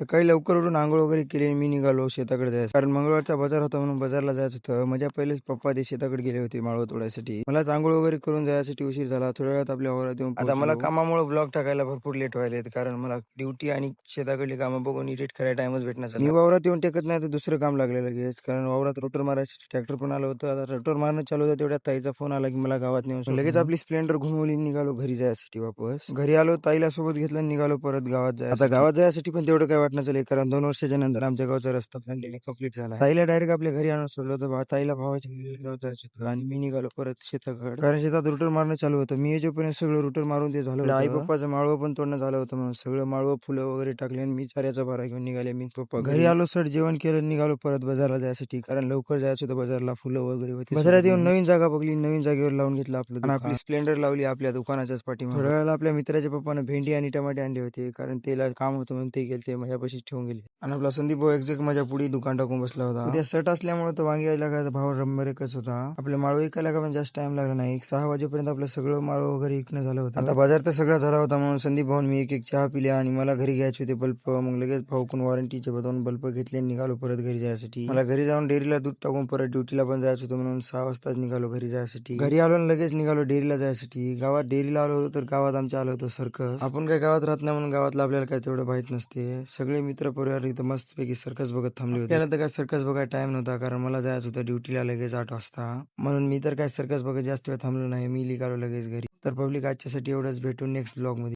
सकाळी लवकर उठून आंघोळ वगैरे केली मी निघालो शेताकडे जायचं. कारण मंगळवारचा बाजार होता म्हणून बाजारला जायचं होतं. माझ्या पहिलेच पप्पा ते शेताकडे गेले होते माळव तोडायसाठी. मला आंघोळ वगैरे करून जायसाठी उशीर झाला. थोड्या वेळात आपल्या वावरात येऊन आता मला कामामुळे ब्लॉग टाकायला भरपूर लेट व्हायला कारण मला ड्युटी आणि शेताकडली कामं बघून इडिट करायला टाइमच भेटणार मी वावरात येऊन टेकत नाही तर दुसरं काम लागलं लगेच. कारण वावरात रोटर मारायसाठी ट्रॅक्टर पण आलं होतं. आता रोटर मारणं चालू होतं तेवढ्यात ताईचा फोन आला की मला गावात नेऊन. लगेच आपली स्प्लेंडर घुमवली निघालो घरी जायसाठी वापस. घरी आलो ताईला सोबत घेतलं निघालो परत गावात जाय आता गावात जायसाठी पण तेवढं काय वाटणं चालेल कारण दोन वर्षाच्या नंतर आमच्या गावचा रस्ता कंप्लीट झाला. ताईला डायरेक्ट आपल्या घरी आणून सोडलं होतं ताईला भावाच्या होतं आणि मी निघालो परत शेताकडे. कारण शेतात रुटर मारणं चालू होतं. मी याच्यापर्यंत सगळं रुटर मारून ते झालं आई पप्पाचं माळवं पण तोडणं झालं होतं म्हणून सगळं माळवं फुलं वगैरे टाकले आणि मी चाऱ्याचा बारा घेऊन निघाले. मी पप्पा घरी आलो सर जेवण केलं निघालो परत बाजारला जायसाठी. कारण लवकर जायचं होतं बाजारला फुलं वगैरे होती. बाजारात येऊन नवीन जागा बघली नवीन जागेवर लावून घेतलं आपलं आपली स्प्लेंडर लावली आपल्या दुकानाच्याच पाठी थोड्या वेळाला आपल्या मित्राच्या पप्पानं भेंडी आणि टमाटे आणले होते. कारण तेला काम होतं म्हणून ते गेले ते माझ्यापाशी ठेवून गेले. आणि आपला संदीप भाऊ एक्झॅक्ट माझ्या पुढे दुकान टाकून बसला होता. उद्या सट असल्यामुळे तो वांगी यायला काय भाव रंबरेकच होता. आपल्या माळव विकायला का पण जास्त टाइम लागला नाही. एक सहा वाजेपर्यंत आपलं सगळं माळव वगैरे विकणं झालं होतं. आता बाजार तर सगळा झाला होता म्हणून संदीप भाऊन मी एक एक चहा पिल्या आणि मला घरी घ्यायचे होते बल्ब मग लगेच भाऊकून वॉरंटीचे बदलून बल्ब घेतले आणि निघालो परत घरी जायसाठी. मला घरी जाऊन डेअरीला दूध टाकून परत ड्युटीला पण जायचं होतं म्हणून सहा वाजताच निघालो घरी जायसाठी. घरी आलो आणि लगेच निघालो डेअरीला जायसाठी. गावात डेअरीला आलो होतो तर गावात आमच्या आलं होतं सर्कस आपण काय गावात राहत नाही म्हणून गावातलं आपल्याला काय तेवढं माहीत नसते. सगळे मित्र परिवार इथं मस्तपैकी सर्कस बघत थांबले होते. त्याला तर काय सर्कस बघायला टाइम नव्हता कारण मला जायचं होतं ड्युटीला लगेच आठ वाजता. म्हणून मी तर काय सर्कस बघत जास्त वेळ थांबलो नाही. मी निघालो लगेच घरी. तर पब्लिक आजच्यासाठी एवढंच. भेटून नेक्स्ट ब्लॉगमध्ये.